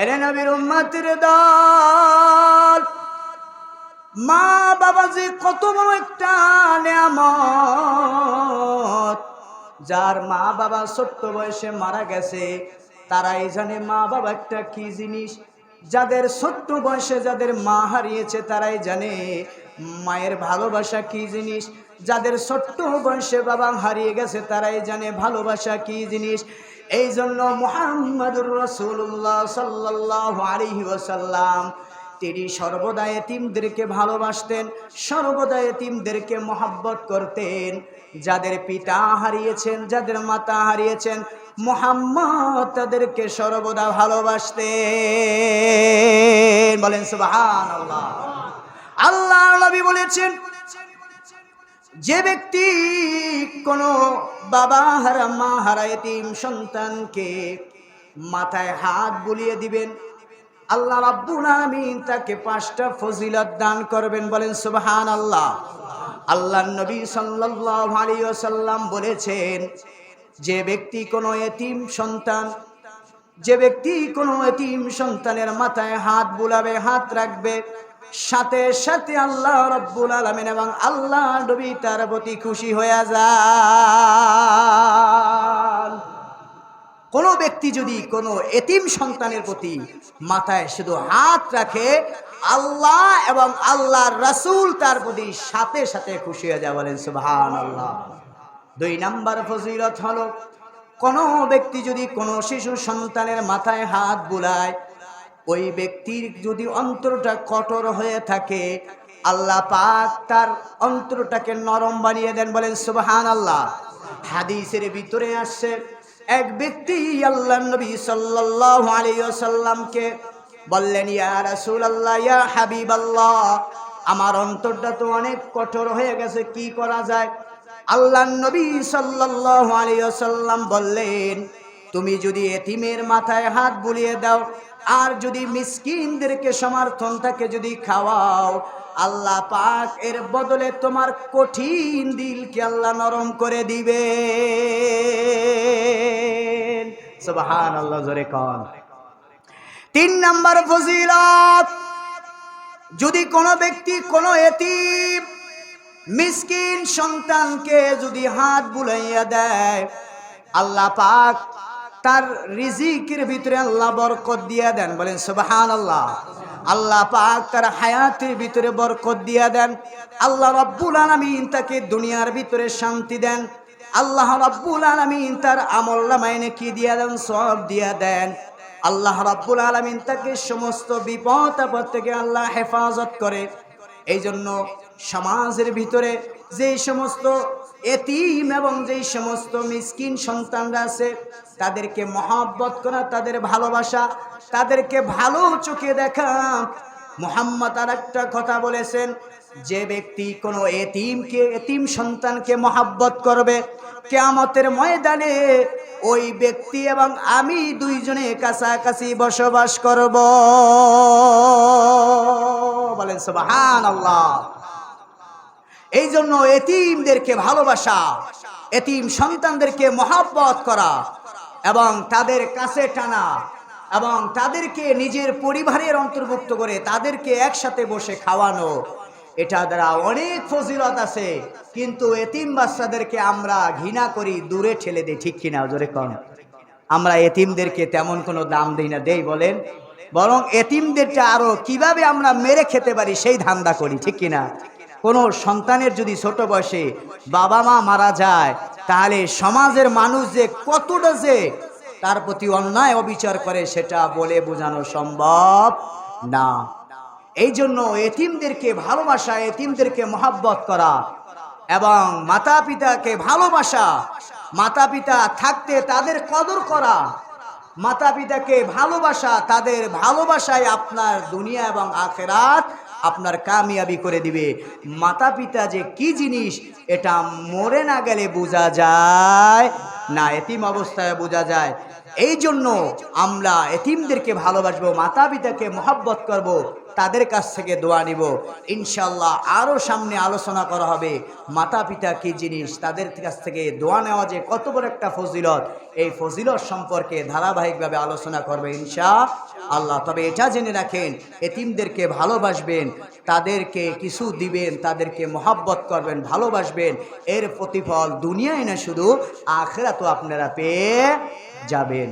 এরে নবীর উম্মাতের দল। মা বাবা যে কত বড় একটা নিয়ামত। যার মা বাবা ছোট্ট বয়সে মারা গেছে তারাই জানে মা বাবা একটা কি জিনিস। যাদের ছোট্ট বয়সে যাদের মা হারিয়েছে, তারাই জানে মায়ের ভালোবাসা কি জিনিস। যাদের ছোট্ট বয়সে বাবা হারিয়ে গেছে, তারাই জানে ভালোবাসা কি জিনিস। এই জন্য মোহাম্মদুর রসুল্লাহ সাল্লাহ আলহি ওসাল্লাম তিনি সর্বদা এতিমদেরকে ভালোবাসতেন, সর্বদা এতিমদেরকে মহাব্বত করতেন। যাদের পিতা হারিয়েছেন, যাদের মাতা হারিয়েছেন, মোহাম্মদ তাদেরকে সর্বদা ভালোবাসতেন। বলেন সুবাহান আল্লাহ আল্লাহ নবী বলেছেন যে ব্যক্তি কোনো বাবা হারা, মা হারা, এতিম সন্তানকে মাথায় হাত বুলিয়ে দিবেন, আল্লাহ রাব্বুল আলামিন তাকে পাঁচটা ফজিলত দান করবেন, বলেন সুবহান আল্লাহ আল্লাহ নবী সাল্লাল্লাহু আলাইহি ওয়াসাল্লাম বলেছেন, যে ব্যক্তি কোনো এতিম সন্তান, যে ব্যক্তি কোনো এতিম সন্তানের মাথায় হাত বুলাবে, হাত রাখবে সাথে সাথে আল্লাহ রব্বুল আলমিন এবং আল্লাহ নবী তার প্রতি খুশি হয়ে যান। কোনো ব্যক্তি যদি কোনো এতিম সন্তানের প্রতি মাথায় শুধু হাত রাখে, আল্লাহ এবং আল্লাহর রাসূল তার প্রতি সাথে সাথে খুশি হয়ে যা বলেন সুবহান আল্লাহ দুই নাম্বার ফজিলত হলো, কোনো ব্যক্তি যদি কোনো শিশু সন্তানের মাথায় হাত বুলায় ওই ব্যক্তির যদি অন্তরটা কঠোর হয়ে থাকে, আল্লাহ পাক তার অন্তরটাকে নরম বানিয়ে দেন, বলেন সুবহান আল্লাহ হাদিসের ভিতরে আসছে, এক ব্যক্তি আল্লাহ নবী সাল্লাল্লাহু আলাইহি ওয়াসাল্লামকে বললেন, ইয়া রাসূলুল্লাহ, ইয়া হাবিবাল্লাহ, আমার অন্তরটা তো অনেক কঠোর হয়ে গেছে, কি করা যায়? আল্লাহ নবী সাল্লাল্লাহু আলাইহি ওয়াসাল্লাম বললেন, তুমি যদি এতিমের মাথায় হাত বুলিয়ে দাও আর যদি মিসকিনদেরকে সমর্থন থাকে যদি খাওয়াও, আল্লাহ পাক এর বদলে তোমার কঠিন দিলকে আল্লাহ নরম করে দিবে আল্লাহ তিন নাম্বার ফজিলত, যদি কোনো ব্যক্তি, কোনো এতিম মিসকিন সন্তানকে যদি হাত বুলাইয়া দেয়, আল্লাহ পাক তার রিজিকের ভিতরে আল্লাহ বরকত দিয়া দেন। বলেন সুবহান আল্লাহ আল্লাহ পাক তার হায়াতের ভিতরে বরকত দিয়া দেন। আল্লাহ রব্বুল আলামিন তাকে দুনিয়ার ভিতরে শান্তি দেন। আল্লাহ রব্বুল আলামিন তার আমল নামাইনে কি দিয়া দেন সব দিয়া দেন। আল্লাহ রাব্বুল আলামিন তাকে সমস্ত বিপদ আপদ থেকে আল্লাহ হেফাজত করে। এই জন্য সমাজের ভিতরে যেই সমস্ত এতিম এবং যেই সমস্ত মিসকিন সন্তানরা আছে তাদেরকে মহাব্বত করা, তাদের ভালোবাসা, তাদেরকে ভালো চোখে দেখা। মোহাম্মদ আর একটা কথা বলেছেন, যে ব্যক্তি কোনো এতিমকে, এতিম সন্তানকে মহাব্বত করবে, কেয়ামতের ময়দানে ওই ব্যক্তি এবং আমি দুইজনে কাছাকাছি বসবাস করব। বলেন সুবহান আল্লাহ এই জন্য এতিমদেরকে ভালোবাসা, এতিম সন্তানদেরকে মহাব্বত করা এবং তাদের কাছে টানা এবং তাদেরকে নিজের পরিবারের অন্তর্ভুক্ত করে তাদেরকে একসাথে বসে খাওয়ানো। এটা দ্বারা অনেক ফজিলত আছে, কিন্তু এতিম বাচ্চাদেরকে আমরা ঘৃণা করি, দূরে ঠেলে দিই, ঠিক কিনা? জোরে কম আমরা এতিমদেরকে তেমন কোনো দাম দিই না, দেই, বলেন। বরং এতিমদেরটা আরও কীভাবে আমরা মেরে খেতে পারি, সেই ধান্দা করি, ঠিক কিনা? কোনো সন্তানের যদি ছোট বয়সে বাবা মা মারা যায় তাহলে সমাজের মানুষ যে কতটা যে তার প্রতি অন্যায় অবিচার করে সেটা বলে বোঝানো সম্ভব না। এই জন্য এতিমদেরকে ভালোবাসা, এতিমদেরকে মহাব্বত করা এবং মাতা পিতাকে ভালোবাসা মাতা পিতা থাকতে তাদের কদর করা মাতা পিতাকে ভালোবাসা, তাদের ভালোবাসায় আপনার দুনিয়া এবং আখেরাত। আপনার কামিয়াবি করে দিবে। মাতা পিতা যে কি জিনিস, এটা মরে না গেলে বোঝা যায় না, এতিম অবস্থায় বোঝা যায়। এই জন্য আমরা এতিমদেরকে ভালোবাসবো মাতা পিতাকে মহাব্বত করব। তাদের কাছ থেকে দোয়া নিব। ইনশাল্লাহ আরও সামনে আলোচনা করা হবে। মাতা পিতা কী জিনিস? তাদের কাছ থেকে দোয়া নেওয়া যে কত বড় একটা ফজিলত। এই ফজিলত সম্পর্কে ধারাবাহিকভাবে আলোচনা করবে ইনশা আল্লাহ তবে এটা জেনে রাখেন, এতিমদেরকে ভালোবাসবেন, তাদেরকে কিছু দিবেন, তাদেরকে মহাব্বত করবেন, ভালোবাসবেন। এর প্রতিফল দুনিয়ায় না শুধু আখেরা তো আপনারা পেয়ে যাবেন।